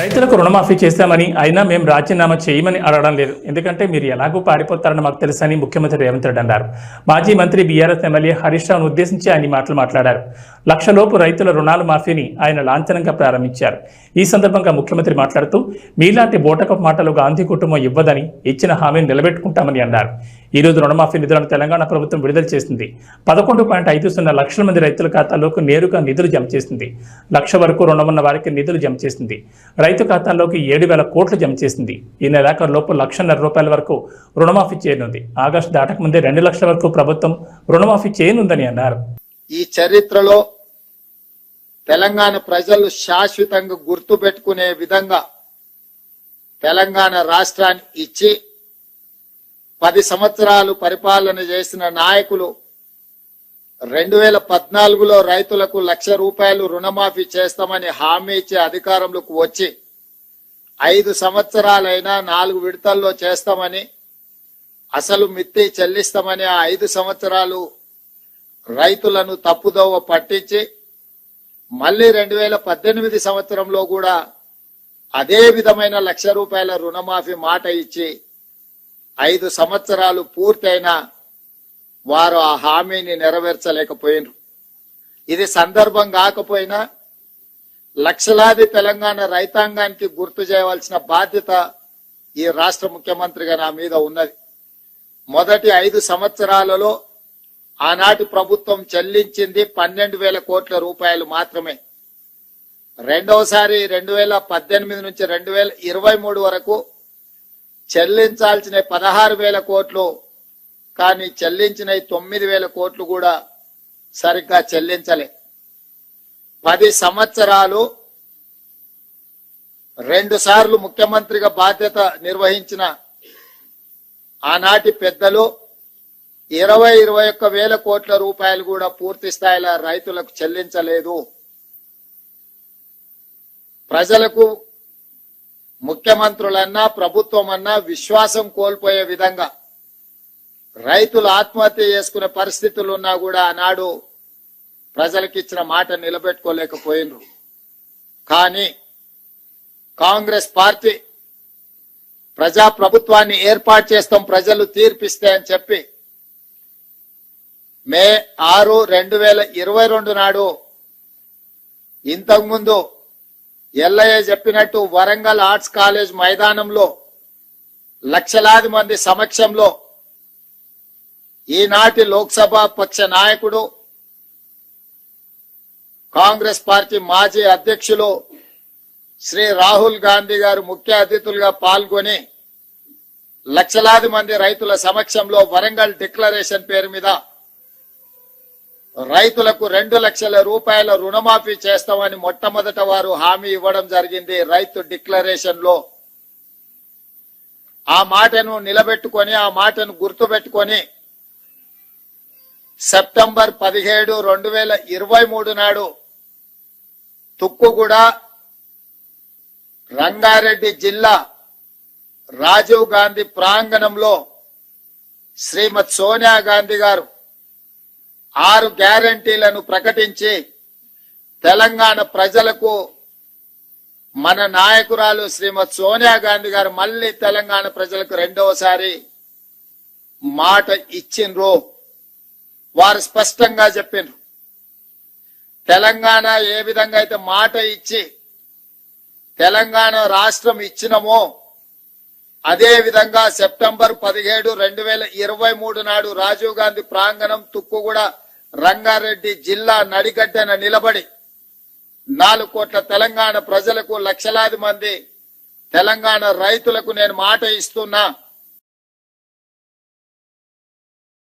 రైతులకు రుణమాఫీ చేస్తామని అయినా మేము రాజీనామా చేయమని అడగడం లేదు. ఎందుకంటే మీరు ఎలాగూ పారిపోతారని మాకు తెలుసని ముఖ్యమంత్రి రేవంత్ రెడ్డి అన్నారు. మాజీ మంత్రి బీఆర్ఎస్ ఎమ్మెల్యే హరీష్ రావును ఉద్దేశించి ఆయన మాటలు మాట్లాడారు. లక్షలోపు రైతుల రుణాల మాఫీని ఆయన లాంఛనంగా ప్రారంభించారు. ఈ సందర్భంగా ముఖ్యమంత్రి మాట్లాడుతూ మీలాంటి బోటకపు మాటలు గాంధీ కుటుంబం ఇవ్వదని ఇచ్చిన హామీని నిలబెట్టుకుంటామని అన్నారు. ఈ రోజు రుణమాఫీ నిధులను తెలంగాణ ప్రభుత్వం విడుదల చేసింది. పదకొండు పాయింట్ ఐదు సున్నా లక్షల మంది రైతుల ఖాతాల్లోకి నేరుగా నిధులు జమ చేసింది. లక్ష వరకు రుణమున్న వారికి నిధులు జమ చేసింది. రైతు ఖాతాల్లోకి ఏడు వేల కోట్లు జమ చేసింది. ఈ నెలాఖరు లోపు లక్షన్నర రూపాయల వరకు రుణమాఫీ చేయనుంది. ఆగస్టు దాటక ముందే రెండు లక్షల వరకు ప్రభుత్వం రుణమాఫీ చేయనుందని అన్నారు. ఈ చరిత్రలో తెలంగాణ ప్రజలు శాశ్వతంగా గుర్తు పెట్టుకునే విధంగా తెలంగాణ రాష్ట్రాన్ని ఇచ్చి పది సంవత్సరాలు పరిపాలన చేసిన నాయకులు రెండు వేల పద్నాలుగులో రైతులకు లక్ష రూపాయలు రుణమాఫీ చేస్తామని హామీ ఇచ్చే అధికారంలోకి వచ్చి ఐదు సంవత్సరాలైనా నాలుగు విడతల్లో చేస్తామని అసలు మిత్తి చెల్లిస్తామని ఆ ఐదు సంవత్సరాలు రైతులను తప్పుదోవ పట్టించి మళ్ళీ రెండు వేల పద్దెనిమిది సంవత్సరంలో కూడా అదే విధమైన లక్ష రూపాయల రుణమాఫీ మాట ఇచ్చి ఐదు సంవత్సరాలు పూర్తయినా వారు ఆ హామీని నెరవేర్చలేకపోయినరు. ఇది సందర్భం కాకపోయినా లక్షలాది తెలంగాణ రైతాంగానికి గుర్తు చేయవలసిన బాధ్యత ఈ రాష్ట్ర ముఖ్యమంత్రిగా నా మీద ఉన్నది. మొదటి ఐదు సంవత్సరాలలో ఆనాటి ప్రభుత్వం చెల్లించింది పన్నెండు వేల కోట్ల రూపాయలు మాత్రమే. రెండవసారి రెండు వేల పద్దెనిమిది నుంచి రెండు వేల ఇరవై మూడు వరకు చెల్లించాల్సిన పదహారు వేల కోట్లు కానీ చెల్లించిన తొమ్మిది వేల కోట్లు కూడా సరిగ్గా చెల్లించలే. పది సంవత్సరాలు రెండు సార్లు ముఖ్యమంత్రిగా బాధ్యత నిర్వహించిన ఆనాటి పెద్దలు ఇరవై ఇరవై ఒక్క వేల కోట్ల రూపాయలు కూడా పూర్తి స్థాయిలో రైతులకు చెల్లించలేదు. ప్రజలకు ముఖ్యమంత్రులన్నా ప్రభుత్వం అన్నా విశ్వాసం కోల్పోయే విధంగా రైతులు ఆత్మహత్య చేసుకునే పరిస్థితులు ఉన్నా కూడా ఆనాడు ప్రజలకు ఇచ్చిన మాట నిలబెట్టుకోలేకపోయినరు. కానీ కాంగ్రెస్ పార్టీ ప్రజా ప్రభుత్వాన్ని ఏర్పాటు చేస్తాం ప్రజలు తీర్పిస్తే అని చెప్పి మే ఆరు రెండు వేల ఇరవై రెండు నాడు ఇంతకుముందు ఎల్ఐ చెప్పినట్టు వరంగల్ ఆర్ట్స్ కాలేజ్ మైదానంలో లక్షలాది మంది సమక్షంలో ఈనాటి లోక్సభ పక్ష నాయకుడు కాంగ్రెస్ పార్టీ మాజీ అధ్యక్షులు శ్రీ రాహుల్ గాంధీ గారు ముఖ్య అతిథులుగా పాల్గొని లక్షలాది మంది రైతుల సమక్షంలో వరంగల్ డిక్లరేషన్ పేరు మీద రైతులకు రెండు లక్షల రూపాయల రుణమాఫీ చేస్తామని మొట్టమొదట వారు హామీ ఇవ్వడం జరిగింది. రైతు డిక్లరేషన్లో ఆ మాటను నిలబెట్టుకొని ఆ మాటను గుర్తుపెట్టుకొని సెప్టెంబర్ పదిహేడు రెండు వేల ఇరవై మూడు నాడు తుక్కుగూడ రంగారెడ్డి జిల్లా రాజీవ్ గాంధీ ప్రాంగణంలో శ్రీమతి సోనియా గాంధీ గారు ఆరు గ్యారంటీలను ప్రకటించి తెలంగాణ ప్రజలకు మన నాయకురాలు శ్రీమతి సోనియా గాంధీ గారు మళ్ళీ తెలంగాణ ప్రజలకు రెండవసారి మాట ఇచ్చిండ్రు. వారు స్పష్టంగా చెప్పిండ్రు తెలంగాణ ఏ విధంగా అయితే మాట ఇచ్చి తెలంగాణ రాష్ట్రం ఇచ్చినమో అదే విధంగా సెప్టెంబర్ పదిహేడు రెండు వేల ఇరవై మూడు నాడు రాజీవ్ గాంధీ ప్రాంగణం తుక్కుగూడ రంగారెడ్డి జిల్లా నడిగడ్డన నిలబడి నాలుగు కోట్ల తెలంగాణ ప్రజలకు లక్షలాది మంది తెలంగాణ రైతులకు నేను మాట ఇస్తున్నా.